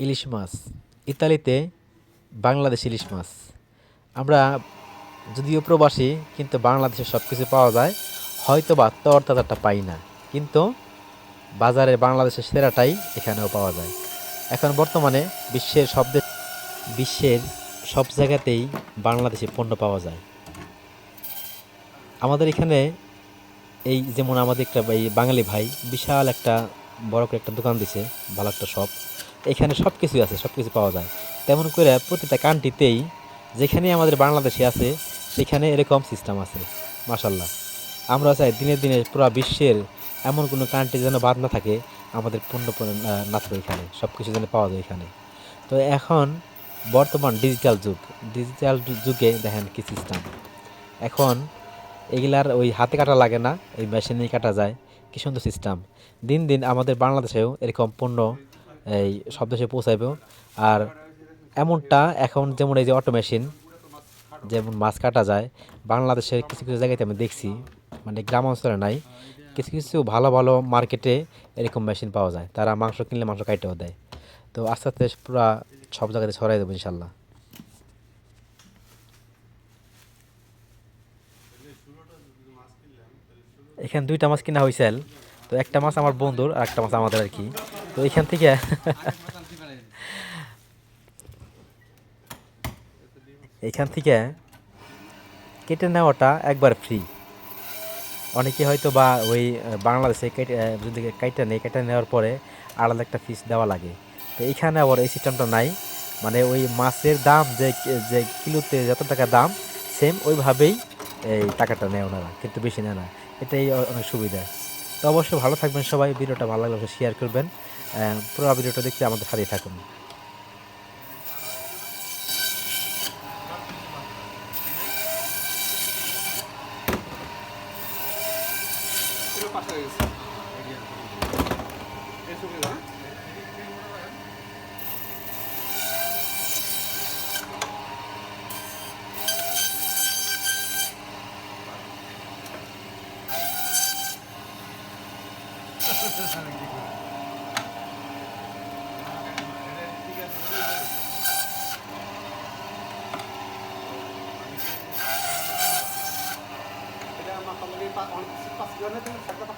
ইলিশ মাছ। ইতালিতে বাংলাদেশ ইলিশ মাছ। আমরা যদিও প্রবাসী, কিন্তু বাংলাদেশে সব কিছু পাওয়া যায়। হয়তো বা তরতাজাটা পাই না, কিন্তু বাজারে বাংলাদেশের সেরাটাই এখানেও পাওয়া যায়। এখন বর্তমানে বিশ্বের সব বিশ্বের সব জায়গাতেই বাংলাদেশি পণ্য পাওয়া যায়। আমাদের এখানে এই যেমন আমাদের একটা এই বাঙালি ভাই বিশাল একটা বড় করে একটা দোকান দিছে, ভালো একটা শপ। এখানে সব কিছুই আছে সব কিছু পাওয়া যায়। তেমন করে প্রতিটা কান্ট্রিতেই যেখানে আমাদের বাংলাদেশে আছে সেখানে এরকম সিস্টেম আছে মাসাল্লাহ আমরা চাই দিনে দিনে পুরো বিশ্বের এমন কোনো কান্ট্রি যেন বাদ না থাকে আমাদের পণ্য, না থাকে এখানে সব কিছু যেন পাওয়া যায় এখানে। তো এখন বর্তমান ডিজিটাল যুগ ডিজিটাল যুগে দেখেন কি সিস্টেম এখন এগুলার ওই হাতে কাটা লাগে না এই মেশিনেই কাটা যায় কি সুন্দর সিস্টেম দিন দিন আমাদের বাংলাদেশেও এরকম পণ্য এই সব দেশে পৌঁছাইবে। আর এমনটা এখন যেমন এই যে অটো মেশিন যেমন মাছ কাটা যায়, বাংলাদেশের কিছু কিছু জায়গাতে আমি দেখছি মানে গ্রাম অঞ্চলে নাই, কিছু কিছু ভালো ভালো মার্কেটে এরকম মেশিন পাওয়া যায়। তারা মাংস কিনলে মাংস কাইটেও দেয়। তো আস্তে আস্তে পুরা সব জায়গাতে ছড়াই দেবো ইনশাল্লাহ। এখানে দুইটা মাছ কিনা হয়েছিল তো একটা মাছ আমার বন্ধুর আর একটা মাছ আমাদের আর কি। তো এখান থেকে। এখান থেকে কেটে নেওয়াটা একবার ফ্রি অনেকে হয়তো বা ওই বাংলাদেশে যদি কেটে নেই কেটে নেওয়ার পরে আলাদা একটা ফিস দেওয়া লাগে। তো এখানে আবার এই সিস্টেমটা নাই। মানে ওই মাছের দাম যে যে কিলোতে যত টাকা দাম সেম ওইভাবেই এই টাকাটা নেয় ওনারা, কিন্তু বেশি নেয় না। এটাই অনেক সুবিধা। তো অবশ্যই ভালো থাকবেন সবাই ভিডিওটা ভালো লাগলে শেয়ার করবেন পুরো ভিডিওটা দেখতে আমাদের সাথেই থাকুন হয়ে পাঁচ জনে তুমি সাতটা